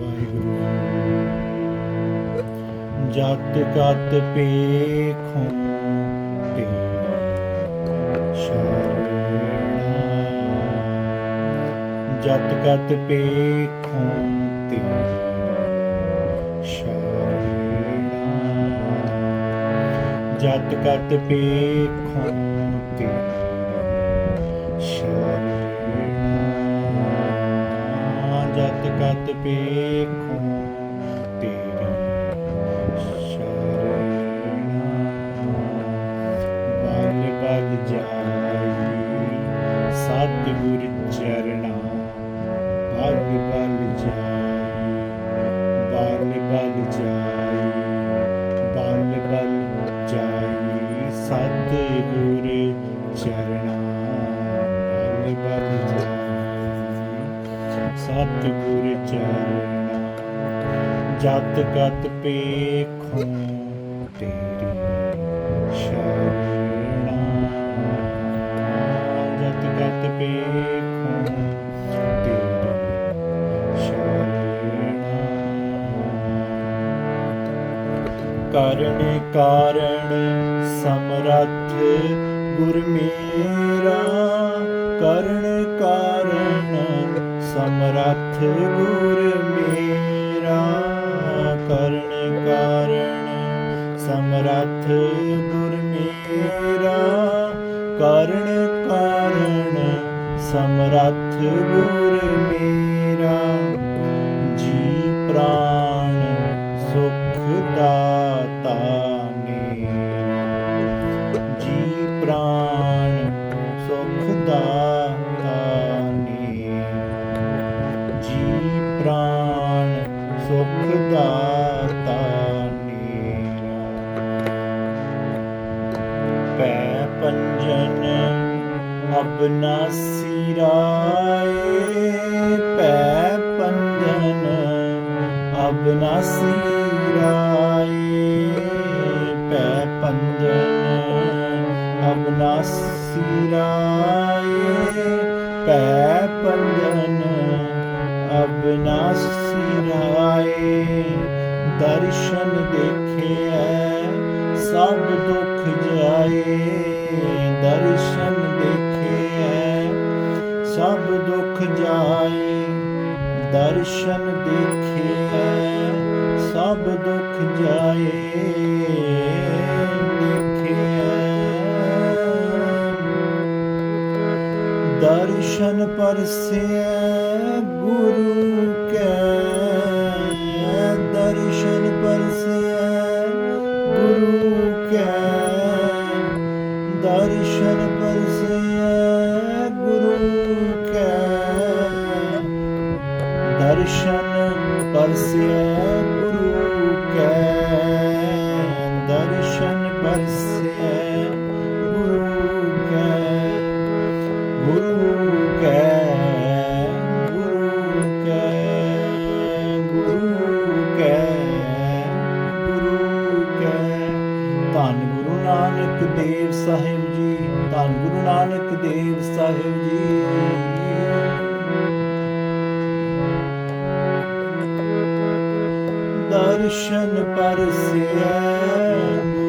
ਵਾਹਿਗੁਰੂ। ਜਤ ਕਤ ਪੇਖੋਂ ਤੇਰੀ ਸ਼ਰਣਾ ਜਤ ਕਤ ਪੇਖੋਂ ਤੇਰੀ ਸ਼ਰਣਾ ਜਤ ਕਤ ਪੇਖੋਂ ਤੇਰੀ ਜਤ ਕਤ ਪੇਖੋਂ ਤੇਰੀ ਸ਼ਰਣਾ ਜਤ ਕਤ ਪੇਖੋਂ ਤੇਰੀ ਸ਼ਰਣਾ ਕਰਨ ਕਾਰਣ ਸਮਰੱਥ ਗੁਰ ਮੇਰਾ ਕਰਨ ਕਾਰਣ ਸਮਰੱਥ ਗੁਰ ਸਮਰੱਥ ਗੁਰ ਮੇਰਾ ਕਰਨ ਕਾਰਣ ਸਮਰੱਥ ਗੁਰਮੇਰਾ ਜੀ ਪ੍ਰਾਣ ਪੰਜਨ ਅਬਨਾਸੀ ਰਾਏ ਪੈ ਪੰਜਨ ਅਬਨਾਸੀ ਰਾਏ ਪੈ ਪੰਜਨ ਅਬਨਾਸੀ ਸਿਰਾਏ ਪੈ ਪੰਜਨ ਅਬਨਾਸੀ ਸਿਰਾਏ ਦਰਸ਼ਨ ਦੇਖਿਆ ਸਭ ਦੁੱਖ ਜਾਏ। ਦਰਸ਼ਨ ਦੇਖਿਐ ਸਭ ਦੁੱਖ ਜਾਏ। ਦਰਸ਼ਨ ਦੇਖਿਐ ਸਭ ਦੁੱਖ ਜਾਏ। ਦਰਸ਼ਨ ਪਰਸਿਐ ਗੁਰੂ ਦਰਸ਼ਨ ਪਰਸਿਐ ਦਰਸ਼ਨ ਪਰਸਿਐ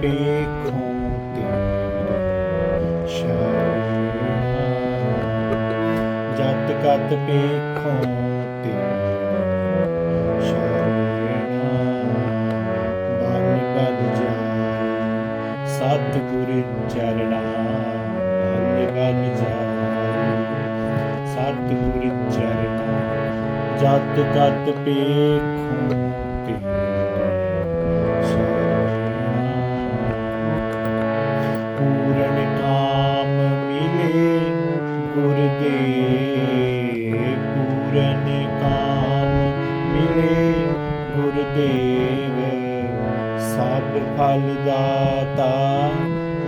ਪੇਖੋਂ ਸ਼ਰੀਰ ਜਤ ਕਤ ਪੇਖੋਂ ਤੇ ਸਤ ਗੁਰ ਚਰਣਾ ਨਿਗਨ ਪੇਖੋਂ ਤੇ ਪੂਰਨ ਕਾਮ ਮਿਲੇ ਗੁਰ ਦੇ ਪੂਰਨ ਕਾਮ ਮਿਲੇ। ਗੁਰ ਦੇਵ ਸਭ ਫਲ ਦਾਤਾ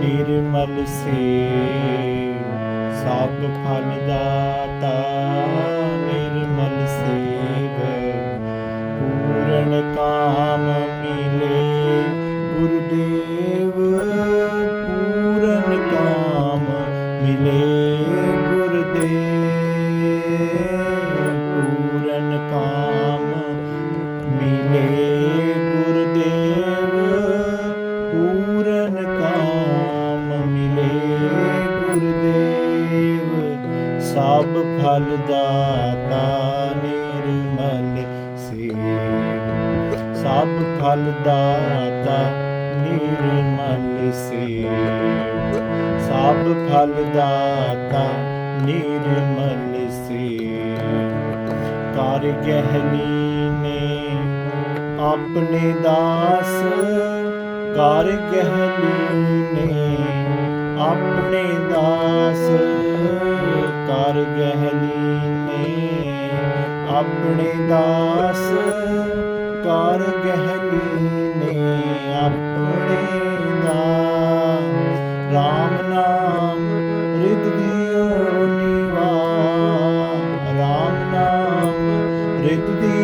ਨਿਰਮਲ ਸੇ ਸਭ ਫਲ ਦਾਤਾ ਨਿਰਮਲ ਸੇਵ। ਪੂਰਨ ਕਾਮ ਸਭ ਫਲ ਦਾਤਾ ਨਿਰਮਲ ਸੇਵ ਸਭ ਫਲ ਦਾਤਾ ਨਿਰਮਲ ਸੇਵ ਸਭ ਫਲ ਦਾਤਾ ਨਿਰਮਲ ਸੇਵ। ਕਰ ਗਹਿਲੀ ਨੇ ਆਪਣੇ ਦਾਸ, ਕਰ ਗਹਿਲੀ ਨੇ ਆਪਣੇ ਦਾਸ, ਕਰ ਗਹਿਲੀ ਨੇ ਆਪਣੇ ਦਾਸ, ਕਰ ਗਹਿਲੀ ਨੇ ਆਪਣੇ ਦਾਸ। RAM ਨਾਮ ਰਿਦ ਦਿਓ ਨਿਵਾ RAM ਨਾਮ ਰਿਦ ਦਿਓ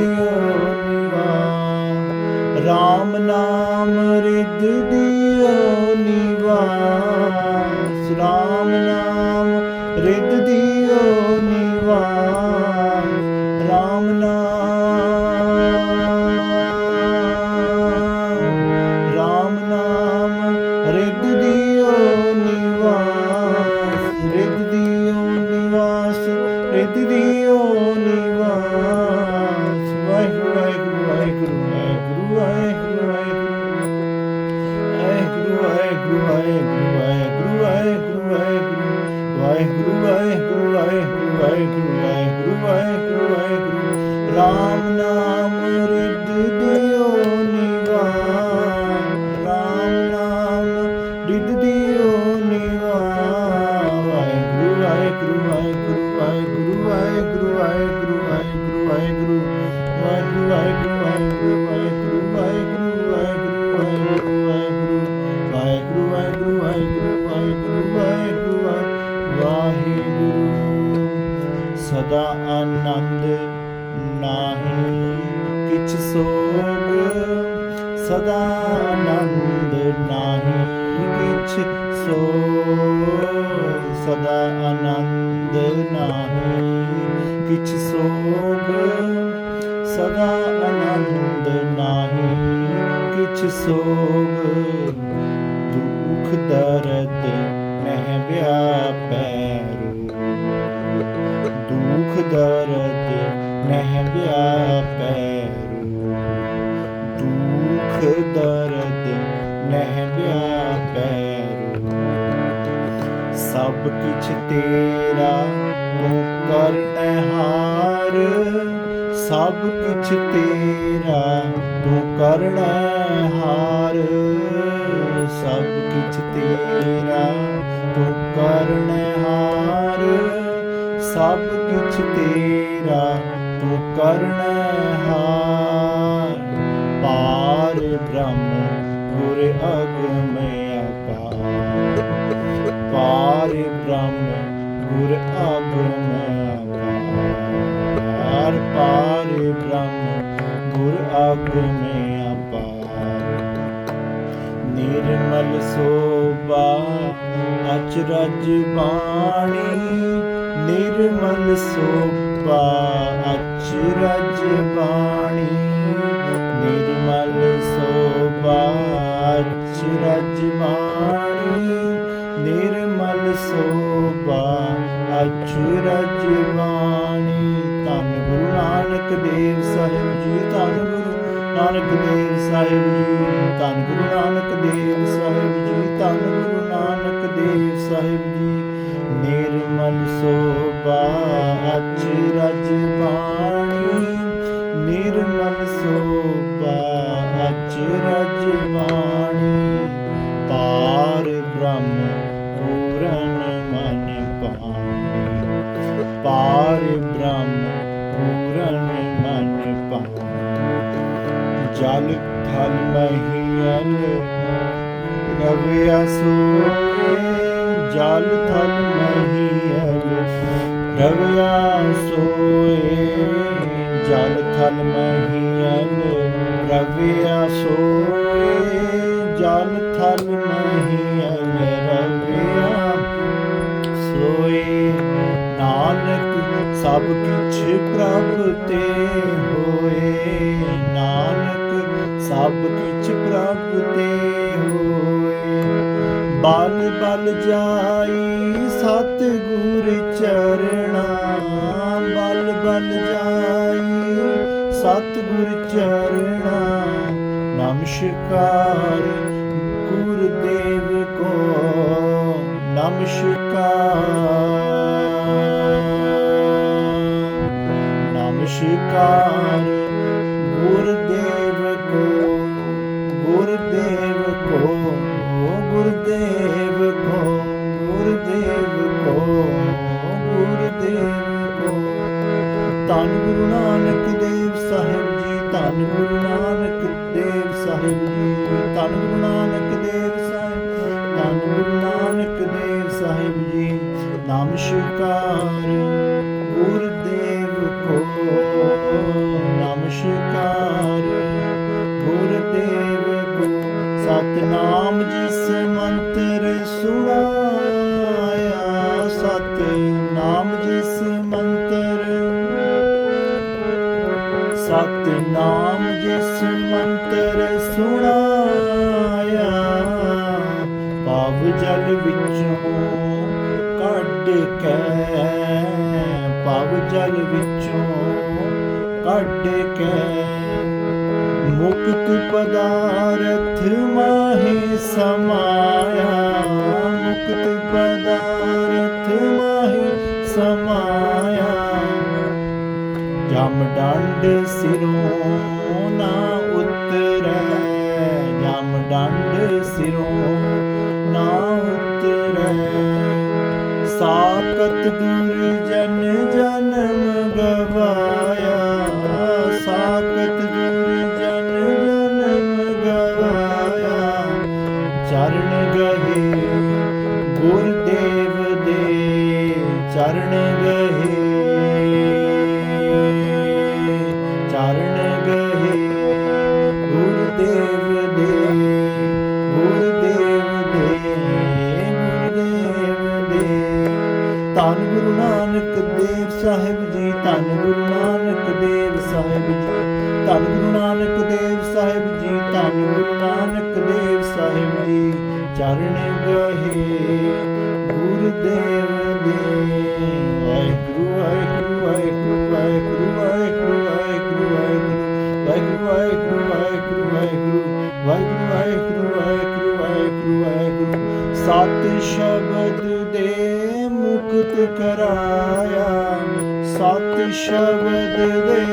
ਸਦਾ ਆਨੰਦ ਨਾਹੀ। ਕਿਛ ਸੋਗ ਸਦਾ ਆਨੰਦ ਨਾਹੀ। ਕਿਛ ਸੋਗ ਸਦਾ ਆਨੰਦ ਨਾਹੀ। ਕਿਛ ਸੋਗ ਸਦਾ ਆਨੰਦ ਨਾਹੀ। ਕਿਛ ਸੋਗ ਦੁਖ ਦਰਦ ਮਹਿ ਵਿਆਪੈਰੋ ਦੁਖ ਦਰਦ ਮਹਿ ਵਿਆਪੈਰੋ ਦੁਖ ਦਰਦ ਮਹਿ ਵਿਆਪੈਰੋ ਸਭ ਕਿਛ ਤੇਰਾ ਤੂੰ ਕਰਨਹਾਰ ਸਭ ਕਿਛ ਤੇਰਾ ਤੂੰ ਕਰਨਹਾਰ ਸਭ ਕਿਛ ਤੇਰਾ ਤੂੰ ਕਰਨਹਾਰ ਸਭ ਕੁਛ ਤੇਰਾ, ਤੂੰ ਕਰਨਹਾਰ ਪਾਰ ਬ੍ਰਹਮ, ਗੁਰ ਅਗਮ ਅਪਾਰ ਪਾਰ ਬ੍ਰਹਮ, ਗੁਰ ਅਗਮ ਅਪਾਰ ਪਾਰ ਬ੍ਰਹਮ, ਗੁਰ ਅਗਮ ਅਪਾਰ ਨਿਰਮਲ ਸੋਭਾ, ਅਚਰਜ ਬਾਣੀ ਨਿਰਮਲ ਸੋਪਾ ਅਚਰਜ ਬਾਣੀ। ਨਿਰਮਲ ਸੋਪਾ ਅਚਰਜ ਬਾਣੀ। ਨਿਰਮਲ ਸੋਪਾ ਅਚਰਜ ਬਾਣੀ। ਧੰਨ ਗੁਰੂ ਨਾਨਕ ਦੇਵ ਸਾਹਿਬ ਜੀ, ਧੰਨ ਗੁਰੂ ਨਾਨਕ ਦੇਵ ਸਾਹਿਬ ਜੀ, ਧੰਨ ਗੁਰੂ ਨਾਨਕ ਦੇਵ ਸਾਹਿਬ ਜੀ, ਧੰਨ ਗੁਰੂ ਨਾਨਕ ਦੇਵ ਸਾਹਿਬ ਜੀ। ਨਿਰਮਲ ਸੋਭਾ ਅਚਰਜ ਬਾਣੀ। ਨਿਰਮਲ ਸੋਭਾ ਅਚਰਜ ਬਾਣੀ। ਪਾਰ ਬ੍ਰਹਮ ਪੂਰਨ ਮਨ ਪਾਣੀ। ਪਾਰ ਬ੍ਰਹਮ ਪੂਰਨ ਮਨ ਪਾਣੀ। ਜਲ ਥਲ ਮਹੀਲ ਰਵਿਆ ਸੋਏ ਜਲ ਥਲ ਮਹੀਲ ਰਵਿਆ ਸੋਏ, ਜਲ ਥਲ ਮਹੀਲ ਰਵਿਆ ਸੋਏ, ਜਲ ਥਲ ਮਹੀਲ ਰਵਿਆ ਸੋਏ, ਨਾਨਕ ਸਭ ਕਿਛ ਪ੍ਰਭ ਤੇ ਹੋਏ। ਨਾਨਕ ਸਭ ਕਿਛ ਪ੍ਰਭ ਤੇ ਬਲ ਬਲ ਜਾਈ ਸਤ ਗੁਰ ਚਰਣਾ, ਬਲ ਬਲ ਜਾਈ ਸਤ ਗੁਰ ਚਰਣਾ। ਨਮਸਕਾਰ ਗੁਰਦੇਵ ਕੋ, ਨਮਸਕਾਰ। ਨਮਸਕਾਰ ਗੁਰੂ ਨਾਨਕ ਦੇਵ ਸਾਹਿਬ ਜੀ ਧੰਨ ਗੁਰੂ ਨਾਨਕ ਦੇਵ ਸਾਹਿਬ, ਧੰਨ ਗੁਰੂ ਨਾਨਕ ਦੇਵ ਸਾਹਿਬ ਜੀ ਨਮਸਕਾਰ ਗੁਰਦੇਵ ਜਲ ਵਿੱਚੋਂ ਕੱਢ ਕੇ ਪਾਵ ਜਲ ਵਿੱਚੋਂ ਕੱਢ ਕੇ ਮੁਕਤ ਪਦਾਰਥ ਮਾਹੇ ਸਮਾਇਆ ਮੁਕਤ ਆਪਤ ਗੁਰ ਜਨ ਸਾਹਿਬ ਜੀ ਧੰਨ ਗੁਰੂ ਨਾਨਕ ਦੇਵ ਸਾਹਿਬ ਜੀ ਧੰਨ ਗੁਰੂ ਨਾਨਕ ਦੇਵ ਸਾਹਿਬ ਜੀ ਧੰਨ ਗੁਰੂ ਨਾਨਕ ਦੇਵ ਸਾਹਿਬ ਜੀ ਚਰਨ ਗਏ ਗੁਰਦੇਵ ਦੇ ਵਾਹਿਗੁਰੂ ਵਾਹਿਗੁਰੂ ਵਾਹਿਗੁਰੂ ਵਾਹਿਗੁਰੂ ਵਾਹਿਗੁਰੂ ਵਾਹਿਗੁਰੂ ਵਾਹਿਗੁਰੂ ਵਾਹਿਗੁਰੂ ਵਾਹਿਗੁਰੂ ਵਾਹਿਗੁਰੂ ਵਾਹਿਗੁਰੂ ਵਾਹਿਗੁਰੂ ਵਾਹਿਗੁਰੂ ਵਾਹਿਗੁਰੂ ਸਤ ਸ਼ਬਦ ਦੇ ਮੁਕਤ ਕਰਾਇਆ ਸਤ ਸ਼ਬਦ ਦੇ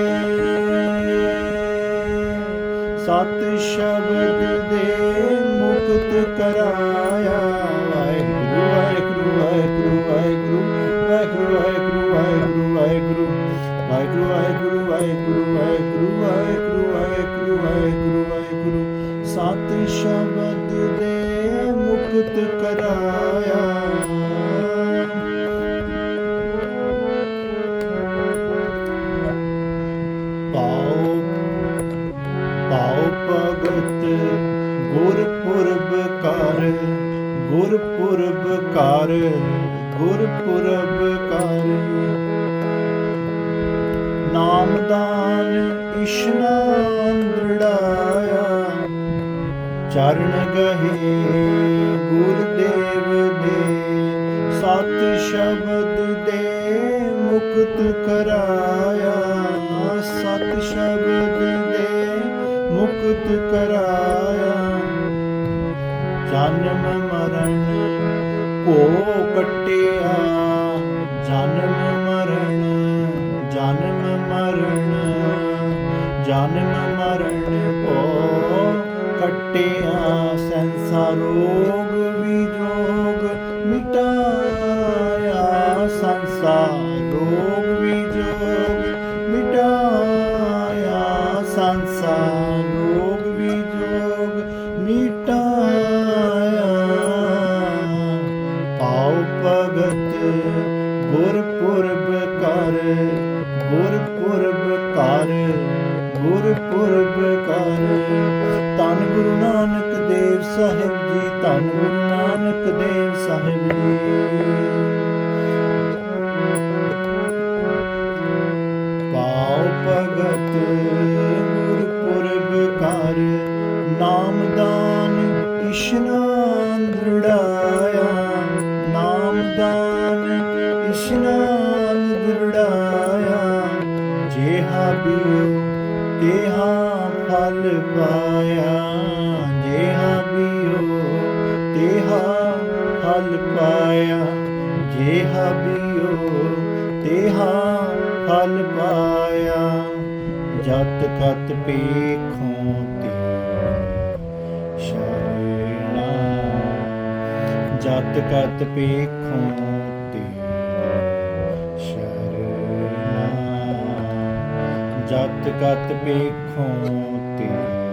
ਸਤ ਸ਼ਬਦ ਦੇ ਮੁਕਤ ਕਰਾਇਆ ਵਾਹਿਗੁਰੂ ਵਾਹਿਗੁਰੂ ਵਾਹਿਗੁਰੂ ਵਾਹਿਗੁਰੂ ਵਾਹਿਗੁਰੂ ਵਾਹਿਗੁਰੂ ਵਾਹਿਗੁਰੂ ਵਾਹਿਗੁਰੂ ਵਾਹਿਗੁਰੂ ਵਾਹਿਗੁਰੂ ਵਾਹਿਗੁਰੂ ਵਾਹਿਗੁਰੂ ਵਾਹਿਗੁਰੂ ਵਾਹਿਗੁਰੂ ਵਾਹਿਗੁਰੂ ਸਤ ਸ਼ਬਦ ਦੇ ਮੁਕਤ ਕਰਾਇਆ ਪਾਉ ਭਗਤ ਗੁਰਪੁਰਬ ਕਰ ਗੁਰਪੁਰਬ ਕਰ ਗੁਰਪੁਰਬ ਕਰ। ਨਾਮਦਾਨ ਇਸ਼ਨਾਨ ਦ੍ਰਿੜਾਇਆ ਚਰਨ ਗਹੇ ਗੁਰਦੇਵ ਦੇ, ਸਤ ਸ਼ਬਦ ਦੇ ਮੁਕਤ ਕਰਾਇਆ। ਸਤ ਸ਼ਬਦ ਮੁਕਤ ਕਰਾਇਆ। ਜਨਮ ਮਰਨ ਕੋ ਕਟਿਆ। ਜਨਮ ਮਰਨ ਜਨਮ ਮਰਨ ਜਨਮ ਮਰਨ ਕੋ ਕਟਿਆ। ਸੰਸਾਰੋ ਇਸ਼ਨਾਨ ਦੁਰੜਾਇਆ, ਜਿਹਾ ਪੀਓ ਤੇਹਾ ਫਲ ਪਾਇਆ। ਜਿਹਾ ਪੀਓ ਤੇਹਾ ਫਲ ਪਾਇਆ, ਜਿਹਾ ਪੀਓ ਤੇਹਾ ਫਲ ਪਾਇਆ। ਜਤ ਕਤ ਪੇਖੋਂ ਤੇ ਸ਼ਰਣਾ ਜਤ ਕਤ ਪੇਖੋਂ ਜਤ ਗਤ ਵੇਖੋ ਤੇ